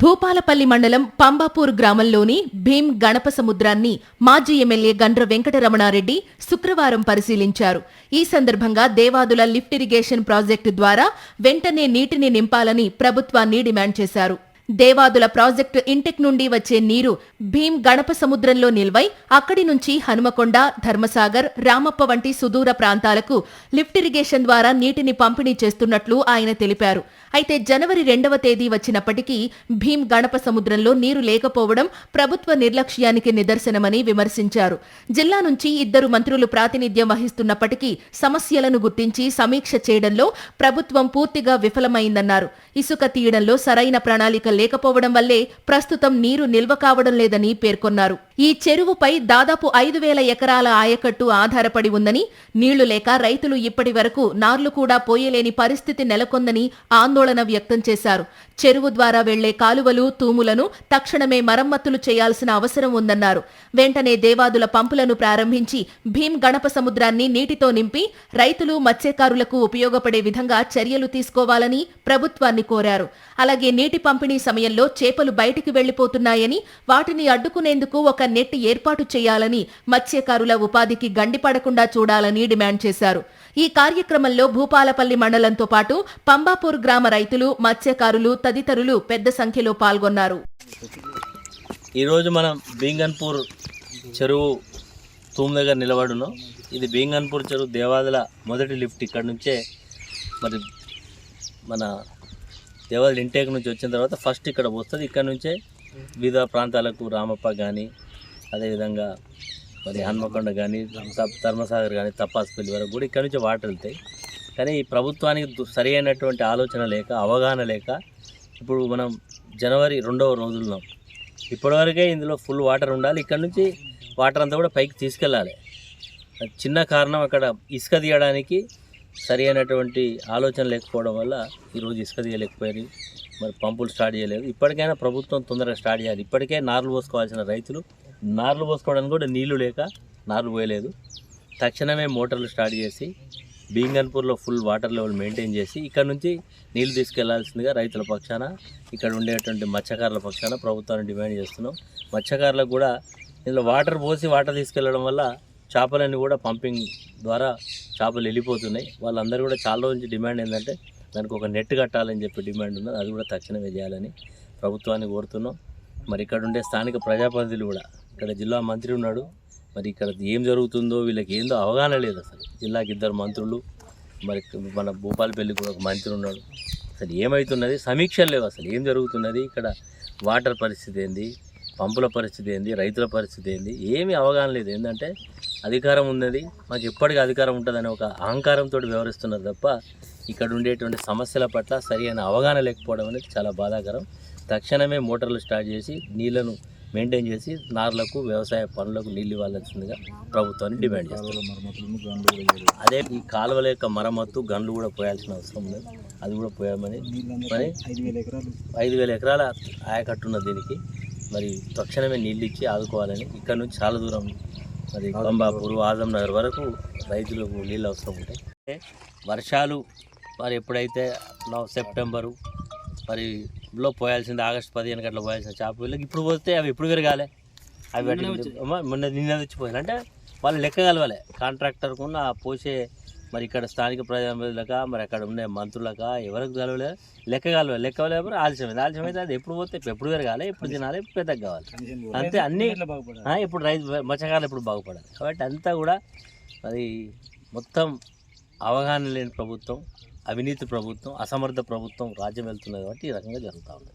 భూపాలపల్లి మండలం పంబాపూర్ గ్రామంలోని భీం గణప సముద్రాన్ని మాజీ ఎమ్మెల్యే గండ్ర వెంకటరమణారెడ్డి శుక్రవారం పరిశీలించారు. ఈ సందర్భంగా దేవాదుల లిఫ్ట్ ఇరిగేషన్ ప్రాజెక్టు ద్వారా వెంటనే నీటిని నింపాలని ప్రభుత్వాన్ని డిమాండ్ చేశారు. దేవాదుల ప్రాజెక్టు ఇంటెక్ నుండి వచ్చే నీరు భీం గణప సముద్రంలో నిల్వై అక్కడి నుంచి హనుమకొండ ధర్మసాగర్ రామప్ప వంటి సుదూర ప్రాంతాలకు లిఫ్ట్ ఇరిగేషన్ ద్వారా నీటిని పంపిణీ చేస్తున్నట్లు ఆయన తెలిపారు. అయితే జనవరి రెండవ తేదీ వచ్చినప్పటికీ భీం గణప సముద్రంలో నీరు లేకపోవడం ప్రభుత్వ నిర్లక్ష్యానికి నిదర్శనమని విమర్శించారు. జిల్లా నుంచి ఇద్దరు మంత్రులు ప్రాతినిధ్యం వహిస్తున్నప్పటికీ సమస్యలను గుర్తించి సమీక్ష చేయడంలో ప్రభుత్వం పూర్తిగా విఫలమైందన్నారు. ఇసుక తీయడంలో సరైన ప్రణాళిక లేకపోవడం వల్లే ప్రస్తుతం నీరు నిల్వ కావడం లేదని పేర్కొన్నారు. ఈ చెరువుపై దాదాపు ఐదు వేల ఎకరాల ఆయకట్టు ఆధారపడి ఉందని నీళ్ళు లేక రైతులు ఇప్పటి వరకు నార్లు కూడా పోయలేని పరిస్థితి నెలకొందని ఆందోళన వ్యక్తం చేశారు. చెరువు ద్వారా వెళ్ళే కాలువలు తూములను తక్షణమే మరమ్మతులు చేయాల్సిన అవసరం ఉందన్నారు. వెంటనే దేవాదుల పంపులను ప్రారంభించి భీం గణప సముద్రాన్ని నీటితో నింపి రైతులు మత్స్యకారులకు ఉపయోగపడే విధంగా చర్యలు తీసుకోవాలని ప్రభుత్వాన్ని కోరారు. అలాగే నీటి పంపిణీ సమయంలో చేపలు బయటికి వెళ్ళిపోతున్నాయని వాటిని అడ్డుకునేందుకు ఒక నెట్ ఏర్పాటు చేయాలని మత్స్యకారుల ఉపాధికి గండిపడకుండా చూడాలని డిమాండ్ చేశారు. ఈ కార్యక్రమంలో భూపాలపల్లి మండలంతో పాటు పంబాపూర్ గ్రామ రైతులు మత్స్యకారులు తదితరులు పెద్ద సంఖ్యలో పాల్గొన్నారు. ఈరోజు మనం బీంగన్పూర్ చెరువు తూమ్ దగ్గర నిలబడును. ఇది బీంగన్పూర్ చెరువు దేవాదల మొదటి లిఫ్ట్. ఇక్కడ నుంచే మరి మన దేవాలయ ఇంటేక్ నుంచి వచ్చిన తర్వాత ఫస్ట్ ఇక్కడ వస్తుంది. ఇక్కడ నుంచే వివిధ ప్రాంతాలకు రామప్ప కానీ అదేవిధంగా మరి హన్మకొండ కానీ ధర్మసాగర్ కానీ తప్పాసుపల్లి వరకు కూడా ఇక్కడ నుంచి వాటర్ వెళ్తాయి. కానీ ఈ ప్రభుత్వానికి సరి అయినటువంటి ఆలోచన లేక అవగాహన లేక ఇప్పుడు మనం జనవరి రెండవ రోజుల్లో ఇప్పటివరకే ఇందులో ఫుల్ వాటర్ ఉండాలి. ఇక్కడ నుంచి వాటర్ అంతా కూడా పైకి తీసుకెళ్ళాలి. చిన్న కారణం. అక్కడ ఇసుక తీయడానికి సరి అయినటువంటి ఆలోచన లేకపోవడం వల్ల ఈరోజు ఇసుక తీయలేకపోయారు. మరి పంపులు స్టార్ట్ చేయలేదు. ఇప్పటికైనా ప్రభుత్వం తొందరగా స్టార్ట్ చేయాలి. ఇప్పటికే నార్లు పోసుకోవాల్సిన రైతులు. నార్లు పోసుకోవడానికి కూడా నీళ్ళు లేక నార్లు పోయలేదు. తక్షణమే మోటార్లు స్టార్ట్ చేసి బీంగన్పూర్లో ఫుల్ వాటర్ లెవెల్ మెయింటైన్ చేసి ఇక్కడ నుంచి నీళ్ళు తీసుకెళ్ళాల్సిందిగా రైతుల పక్షాన ఇక్కడ ఉండేటువంటి మత్స్యకారుల పక్షాన ప్రభుత్వాన్ని డిమాండ్ చేస్తున్నాం. మత్స్యకారులకు కూడా ఇందులో వాటర్ పోసి వాటర్ తీసుకెళ్ళడం వల్ల చేపలన్నీ కూడా పంపింగ్ ద్వారా చేపలు వెళ్ళిపోతున్నాయి. వాళ్ళందరూ కూడా చాలా రోజు నుంచి డిమాండ్ ఏంటంటే దానికి ఒక నెట్ కట్టాలని చెప్పి డిమాండ్ ఉన్నది. అది కూడా తక్షణమే చేయాలని ప్రభుత్వాన్ని కోరుతున్నాం. మరి ఇక్కడ ఉండే స్థానిక ప్రజాప్రతినిధులు కూడా ఇక్కడ జిల్లా మంత్రి ఉన్నాడు. మరి ఇక్కడ ఏం జరుగుతుందో వీళ్ళకి ఏందో అవగాహన లేదు అసలు. జిల్లాకి ఇద్దరు మంత్రులు మరి మన భూపాలపల్లి కూడా ఒక మంత్రి ఉన్నాడు. అసలు ఏమవుతున్నది సమీక్షలు లేవు అసలు. ఏం జరుగుతున్నది? ఇక్కడ వాటర్ పరిస్థితి ఏంది? పంపుల పరిస్థితి ఏంది రైతుల పరిస్థితి ఏంది ఏమీ అవగాహన లేదు. ఏంటంటే అధికారం ఉన్నది మాకు ఎప్పటికీ అధికారం ఉంటుందని ఒక అహంకారంతో వ్యవహరిస్తున్నారు తప్ప ఇక్కడ ఉండేటువంటి సమస్యల పట్ల సరి అయిన అవగాహన లేకపోవడం అనేది చాలా బాధాకరం. తక్షణమే మోటార్లు స్టార్ట్ చేసి నీళ్ళను మెయింటైన్ చేసి నార్లకు వ్యవసాయ పనులకు నీళ్ళు ఇవ్వాల్సిందిగా ప్రభుత్వాన్ని డిమాండ్ చేస్తారు అదే ఈ కాలువల యొక్క మరమ్మత్తు గన్లు కూడా పోయాల్సిన అవసరం ఉంది అది కూడా పోయామని. మరి ఐదు వేల ఎకరాల. ఆయకట్టు ఉన్న దీనికి మరి తక్షణమే నీళ్ళు ఇచ్చి ఆదుకోవాలని ఇక్కడ నుంచి చాలా దూరం మరి పంబాపూర్ ఆజం నగర్ వరకు రైతులకు నీళ్ళు అవసరం ఉంటాయి. అంటే వర్షాలు మరి ఎప్పుడైతే నవ సెప్టెంబరు మరి లో పోయాల్సింది ఆగస్టు పదిహేను గంటల పోయాల్సిన చేప వీళ్ళకి ఇప్పుడు పోతే అవి ఎప్పుడు పెరగాలి? అవి మొన్న నిన్న తెచ్చిపోయాలి అంటే వాళ్ళు లెక్క కలవాలి. కాంట్రాక్టర్కు ఆ పోసే మరి ఇక్కడ స్థానిక ప్రజాప్రతినిధులక మరి అక్కడ ఉండే మంత్రులక ఎవరికి కలవలే? లెక్క కలవాలి. లెక్క కలవలేకపోతే ఆలస్యమైంది. ఆలస్యమైతే అది ఎప్పుడు పోతే ఎప్పుడు పెరగాలి? ఎప్పుడు తినాలి? ఎప్పుడు పెద్దగా కావాలి? అంతే. అన్ని ఇప్పుడు రైతు మత్స్యకారులు ఎప్పుడు బాగుపడాలి? కాబట్టి అంతా కూడా అది మొత్తం అవగాహన లేని ప్రభుత్వం అవినీతి ప్రభుత్వం అసమర్థ ప్రభుత్వం రాజ్యం వెళ్తున్నది కాబట్టి ఈ రకంగా జరుగుతూ ఉంది.